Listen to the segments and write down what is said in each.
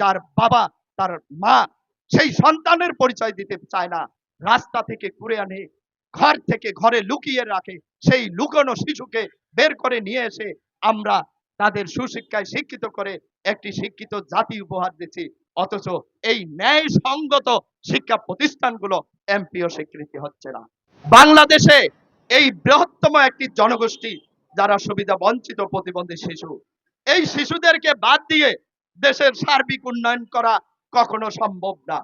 যার বাবা, তার মা সেই সন্তানের পরিচয় দিতে চায় না। রাস্তা থেকে ঘুরে আনে, ঘর থেকে ঘরে লুকিয়ে রাখে, সেই লুকানো শিশুকে বের করে নিয়ে এসে আমরা তাদের সুশিক্ষায় শিক্ষিত করে একটি শিক্ষিত জাতি উপহার দিচ্ছি। অথচ এই ন্যায় সঙ্গত শিক্ষা প্রতিষ্ঠানগুলো এমপিও স্বীকৃতি হচ্ছে না। বাংলাদেশে এই বৃহত্তম একটি জনগোষ্ঠী যারা সুবিধা বঞ্চিত প্রতিবন্ধী শিশু, এই শিশুদেরকে বাদ দিয়ে দেশের সার্বিক উন্নয়ন করা কখনো সম্ভব না।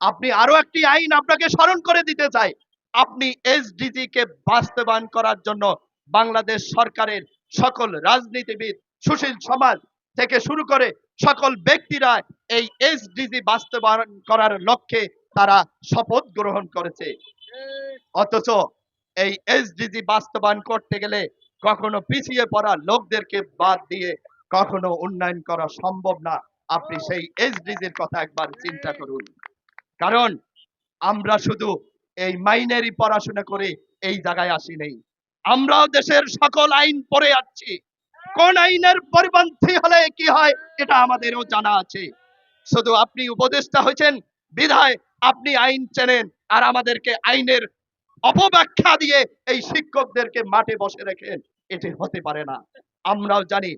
আপনি আরও একটি আইন আপনাকে স্মরণ করে দিতে চাই। আপনি এসডিজি কে বাস্তবায়ন করার জন্য বাংলাদেশ সরকারের সকল রাজনীতিবিদ, সুশীল সমাজ থেকে শুরু করে সকল ব্যক্তিরা এই এসডিজি বাস্তবায়ন করার লক্ষ্যে তারা শপথ গ্রহণ করেছে। অথচ এই এসডিজি বাস্তবায়ন করতে গেলে কখনো পিছিয়ে পড়া লোকদেরকে বাদ দিয়ে কখনো উন্নয়ন করা সম্ভব না। আপনি সেই এসডিজির কথা একবার চিন্তা করুন। কারণ আমরা শুধু এই মাইনেরই পড়াশোনা করে এই জায়গায় আসি নেই। আমরাও দেশের সকল আইন পড়ে যাচ্ছি কোন আইনের পরিপন্থী হলে কি হয় এটা আমাদেরও জানা আছে। শুধু আপনি উপদেষ্টা হয়েছেন, বিধায় আপনি আইন চেনেন আর আমাদেরকে আইনের অপব্যাখ্যা দিয়ে এই শিক্ষকদেরকে মাঠে বসে রেখেন এটি হতে পারে না। আমরাও জানি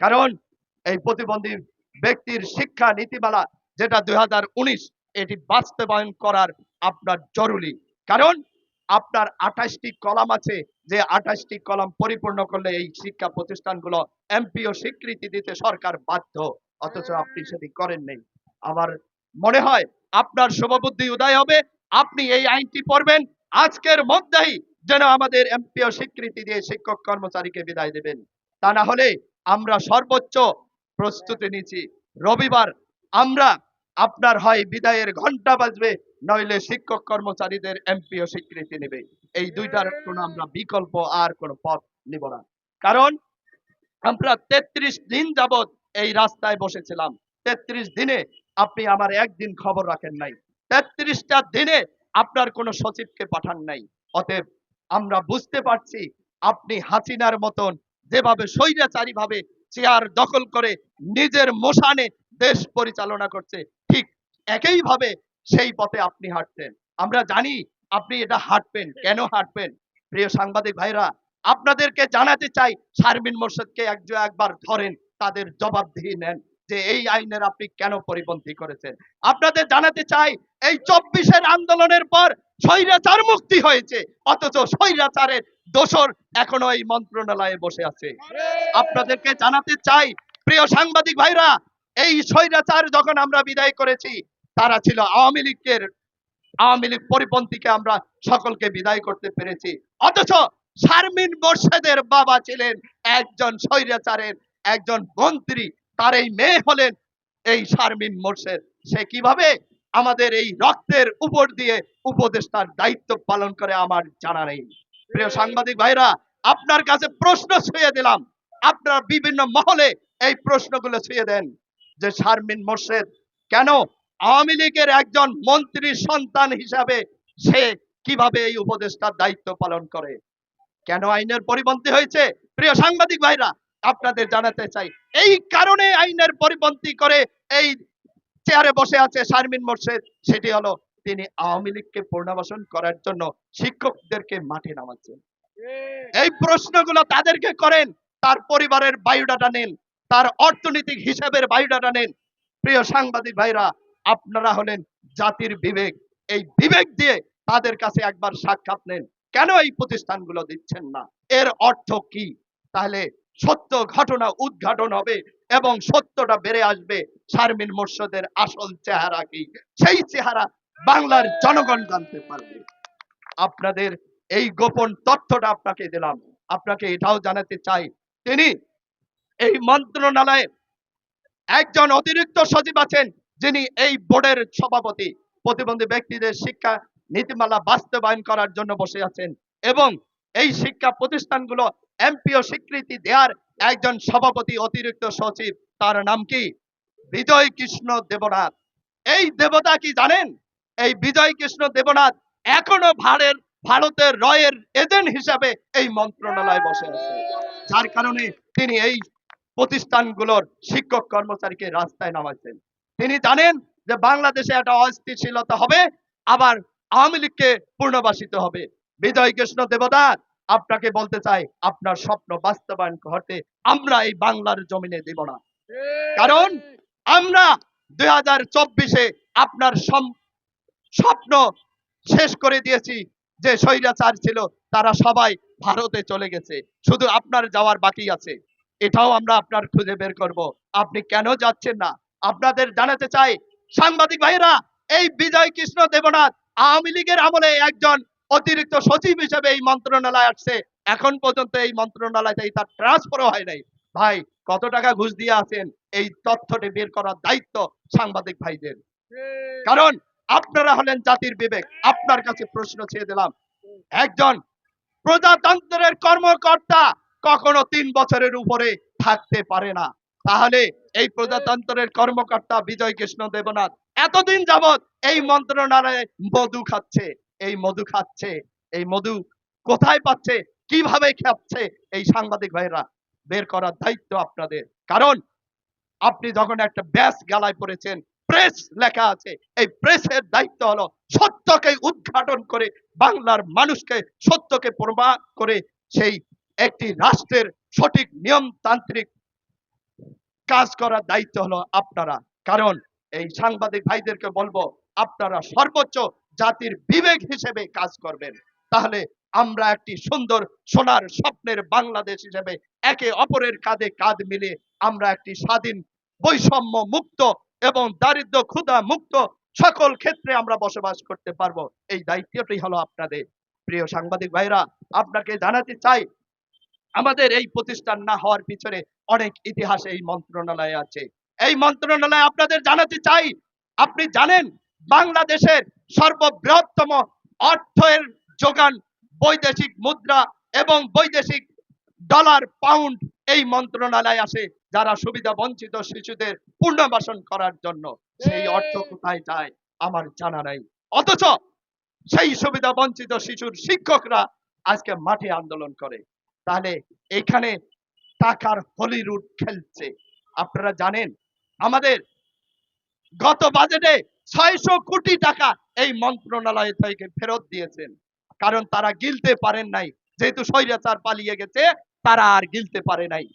কারণ এই প্রতিবন্ধী ব্যক্তির শিক্ষা নীতিমালা যেটা দুই এটি বাস্তবায়ন করার আপনার জরুরি। কারণ আপনার আঠাশটি কলাম আছে, যে আঠাশটি কলাম পরিপূর্ণ করলে এই শিক্ষা প্রতিষ্ঠানগুলো এমপিও স্বীকৃতি দিতে সরকার বাধ্য, অথচ আপনি সেটি করেন নেই। আমার মনে হয় আপনার শুভবুদ্ধি উদয় হবে, আপনি এই আইনটি পড়বেন, আজকের মধ্যেই যেন আমাদের এমপিও স্বীকৃতি দিয়ে শিক্ষক কর্মচারীকে বিদায় দেবেন। তা না হলে আমরা সর্বোচ্চ প্রস্তুতি নিচ্ছি। রবিবার আমরা আপনার হয় বিদায়ের ঘণ্টা বাজবে, নইলে শিক্ষক কর্মচারীদের এমপিও স্বীকৃতি নেবে। এই দুইটার কোনো আমরা বিকল্প আর কোনো পথ নিব না। কারণ আমরা তেত্রিশ দিন যাবত এই রাস্তায় বসেছিলাম। তেত্রিশ দিনে আপনি আমার একদিন খবর রাখেন নাই। তেত্রিশটা দিনে আপনার কোনো সচিবকে পাঠান নাই। অতএব আমরা বুঝতে পারছি আপনি হাসিনার মতন যেভাবে স্বৈরাচারী ভাবে চেয়ার দখল করে নিজের মোশানে দেশ পরিচালনা করছে, ঠিক একইভাবে সেই পথে আপনি হাঁটতেন আমরা জানি আপনি এটা হাঁটবেন। কেন হাঁটবেন? প্রিয় সাংবাদিক ভাইরা আপনাদেরকে জানাতে চাই, শারমিন মোর্শেদকে একজন একবার ধরেন, তাদের জবাবদিহি নেন যে এই আইনের আপনি কেন পরিপন্থী করেছেন। আপনাদের জানাতে চাই, এই চব্বিশের আন্দোলনের পর স্বৈরাচার মুক্তি হয়েছে। অথচ স্বৈরাচারের দোসর এখনও এই মন্ত্রণালয়ে বসে আছে। আপনাদেরকে জানাতে চাই, প্রিয় সাংবাদিক ভাইরা, এই স্বৈরাচার যখন আমরা বিদায় করেছি, তারা ছিল আওয়ামী লীগের, আওয়ামী লীগ পরিপন্থীকে আমরা সকলকে বিদায় করতে পেরেছি। অথচ শারমিন মোর্শেদের বাবা ছিলেন একজন স্বৈরাচারের একজন মন্ত্রী। তার এই মেয়ে হলেন এই শারমিন মোর্শেদ। সে কীভাবে আমাদের এই রক্তের উপর দিয়ে উপদেষ্টার দায়িত্ব পালন করে আমার জানা নেই। প্রিয় সাংবাদিক ভাইরা, আপনার কাছে প্রশ্ন ছুঁয়ে দিলাম। আপনার বিভিন্ন মহলে এই প্রশ্নগুলো ছুঁয়ে দেন যে শারমিন মোর্শেদ, কেন আওয়ামী লীগের একজন মন্ত্রীর সন্তান হিসাবে সে কীভাবে এই উপদেষ্টার দায়িত্ব পালন করে? কেন আইনের পরিপন্থী হয়েছে? প্রিয় সাংবাদিক ভাইরা, আপনাদের জানাতে চাই, এই কারণে আইনের পরিপন্থী করে এই চেয়ারে বসে আছে শারমিন মোর্শেদ। সেটি হলো তিনি আওয়ামী লীগকে পূর্ণবাসন করার জন্য শিক্ষকদেরকে মাঠে নামাচ্ছেন। এই প্রশ্নগুলো তাদেরকে করেন তার পরিবারের বায়ুডাটা নেন তার অর্থনৈতিক হিসাবের বায়ুডাটা নেন। প্রিয় সাংবাদিক ভাইরা আপনারা হলেন জাতির বিবেক। এই বিবেক দিয়ে তাদের কাছে একবার সাক্ষাৎ নেন। কেন এই প্রতিষ্ঠানগুলো দিচ্ছেন না? এর অর্থ কি? তাহলে সত্য ঘটনা উদ্ঘাটন হবে এবং সত্যটা বেড়ে আসবে। শারমিন মোর্শেদের আসল চেহারা কি? সেই চেহারা বাংলার জনগণ জানতে পারবে। আপনাদের এই গোপন তথ্যটা আপনাকে দিলাম। আপনাকে এটাও জানাতে চাই। তিনি এই মন্ত্রণালয়ে একজন অতিরিক্ত সচিব আছেন, যিনি এই বোর্ডের সভাপতি। প্রতিবন্ধী ব্যক্তিদের শিক্ষা নীতিমালা বাস্তবায়ন করার জন্য বসে আছেন এবং এই শিক্ষা প্রতিষ্ঠানগুলো এমপিও স্বীকৃতি দেওয়ার একজন সভাপতি অতিরিক্ত সচিব, তার নাম কি? বিজয় কৃষ্ণ দেবনাথ। এই দেবতা কি জানেন? এই বিজয় কৃষ্ণ দেবনাথ এখনও ভারতের ভারতের রয়ের এজেন্ট হিসাবে এই মন্ত্রণালয়ে বসে আছে। যার কারণে তিনি এই প্রতিষ্ঠানগুলোর শিক্ষক কর্মচারীকে রাস্তায় নামাচ্ছেন তিনি জানেন যে বাংলাদেশে একটা অস্থিতিশীলতা হবে, আবার আওয়ামী লীগকে পুনর্বাসিত হবে। বিজয় কৃষ্ণ দেবদাস আপনাকে বলতে চাই আপনার স্বপ্ন বাস্তবায়ন করতে আমরা এই বাংলার জমিনে দেব না। কারণ আমরা দুই হাজার চব্বিশে আপনার স্বপ্ন শেষ করে দিয়েছি যে স্বৈরাচার ছিল তারা সবাই ভারতে চলে গেছে। শুধু আপনার যাওয়ার বাকি আছে। এটাও আমরা আপনার খুঁজে বের করব। আপনি কেন যাচ্ছেন না? আপনাদের জানাতে চাই সাংবাদিক ভাইরা এই বিজয় কৃষ্ণ দেবনাথ আওয়ামী লীগের আমলে একজন অতিরিক্ত সচিব হিসেবে এই মন্ত্রণালয় আসছে। এখন পর্যন্ত এই মন্ত্রণালয়তে তার ট্রান্সফারও হয় নাই। ভাই কত টাকা ঘুষ দিয়ে আছেন? এই তথ্যটি বের করার দায়িত্ব সাংবাদিক ভাইদের। কারণ আপনারা হলেন জাতির বিবেক। আপনার কাছে প্রশ্ন ছেড়ে দিলাম। একজন প্রজাতন্ত্রের কর্মকর্তা কখনো তিন বছরের উপরে থাকতে পারে না। তাহলে এই প্রজাতন্ত্রের কর্মকর্তা বিজয় কৃষ্ণ দেবনাথ এতদিন যাবৎ এই মন্ত্রণালয়ে মধু খাচ্ছে। এই মধু খাচ্ছে, এই মধু কোথায় পাচ্ছে, কীভাবে খাচ্ছে, এই সাংবাদিক ভাইরা বের করার দায়িত্ব আপনাদের। কারণ আপনি যখন একটা ব্যাস গালায় পড়েছেন প্রেস লেখা আছে, এই প্রেসের দায়িত্ব হলো সত্যকে উদ্ঘাটন করে বাংলার মানুষকে সত্যকে প্রমাণ করে সেই একটি রাষ্ট্রের সঠিক নিয়মতান্ত্রিক কাজ করার দায়িত্ব হলো আপনারা। কারণ এই সাংবাদিক ভাইদেরকে বলব, আপনারা সর্বোচ্চ জাতির বিবেক হিসেবে কাজ করবেন। তাহলে আমরা একটি সুন্দর সোনার স্বপ্নের বাংলাদেশ হিসেবে একে অপরের কাঁধে কাঁধ মিলিয়ে আমরা একটি স্বাধীন, বৈষম্য মুক্ত এবং দারিদ্র ক্ষুধা মুক্ত সকল ক্ষেত্রে আমরা বসবাস করতে পারব। এই দায়িত্বটি হলো আপনাদের। প্রিয় সাংবাদিক ভাইরা আপনাকে জানাতে চাই, আমাদের এই প্রতিষ্ঠান না হওয়ার পিছনে অনেক ইতিহাস এই মন্ত্রণালয়ে আছে। এই মন্ত্রণালয়ে আপনাদের জানাতে চাই, আপনি জানেন বাংলাদেশের সর্ববৃহত্তম অর্থের যোগান বৈদেশিক মুদ্রা এবং বৈদেশিক ডলার পাউন্ড এই মন্ত্রণালয় আসে যারা সুবিধা বঞ্চিত শিশুদের পুনর্বাসন করার জন্য। সেই অর্থ কোথায় যায় আমার জানা নাই। অথচ সেই সুবিধা বঞ্চিত শিশুর শিক্ষকরা আজকে মাঠে আন্দোলন করে। তাহলে এখানে টাকার হলিউড খেলছে। আপনারা জানেন, আমাদের গত বাজেটে ছয়শো কোটি টাকা এই মন্ত্রণালয় থেকে ফেরত দিয়েছেন। কারণ তারা গিলতে পারেন নাই। যেহেতু স্বৈরাচার পালিয়ে গেছে, তারা আর গিলতে পারে নাই।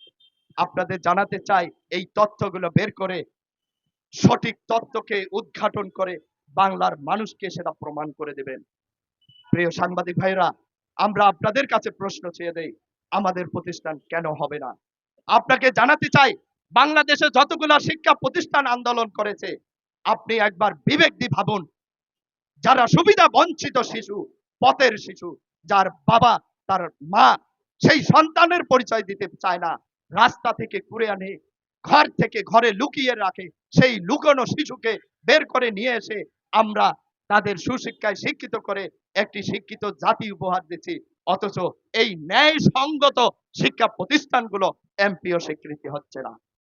আপনাদের জানাতে চাই, এই তথ্যগুলো বের করে, সঠিক তথ্যকে উদ্ঘাটন করে বাংলার মানুষকে সেটা প্রমাণ করে দেবেন। প্রিয় সাংবাদিক ভাইরা আমরা আপনাদের কাছে প্রশ্ন চেয়ে দেই, আমাদের প্রতিষ্ঠান কেন হবে না? আপনাকে জানাতে চাই, বাংলাদেশে যতগুলো শিক্ষা প্রতিষ্ঠান আন্দোলন করেছে আপনি একবার বিবেক দিয়ে ভাবুন, যারা সুবিধা বঞ্চিত শিশু, পথের শিশু, যার বাবা, তার মা সেই সন্তানের পরিচয় দিতে চায় না, রাস্তা থেকে কুড়ে আনে, ঘর থেকে ঘরে লুকিয়ে রাখে, সেই লুকানো শিশুকে বের করে নিয়ে এসে আমরা তাদের সুশিক্ষায় শিক্ষিত করে একটি শিক্ষিত জাতি উপহার দিচ্ছি। অথচ এই ন্যায় সঙ্গত শিক্ষা প্রতিষ্ঠানগুলো এমপিও স্বীকৃতি হচ্ছে না।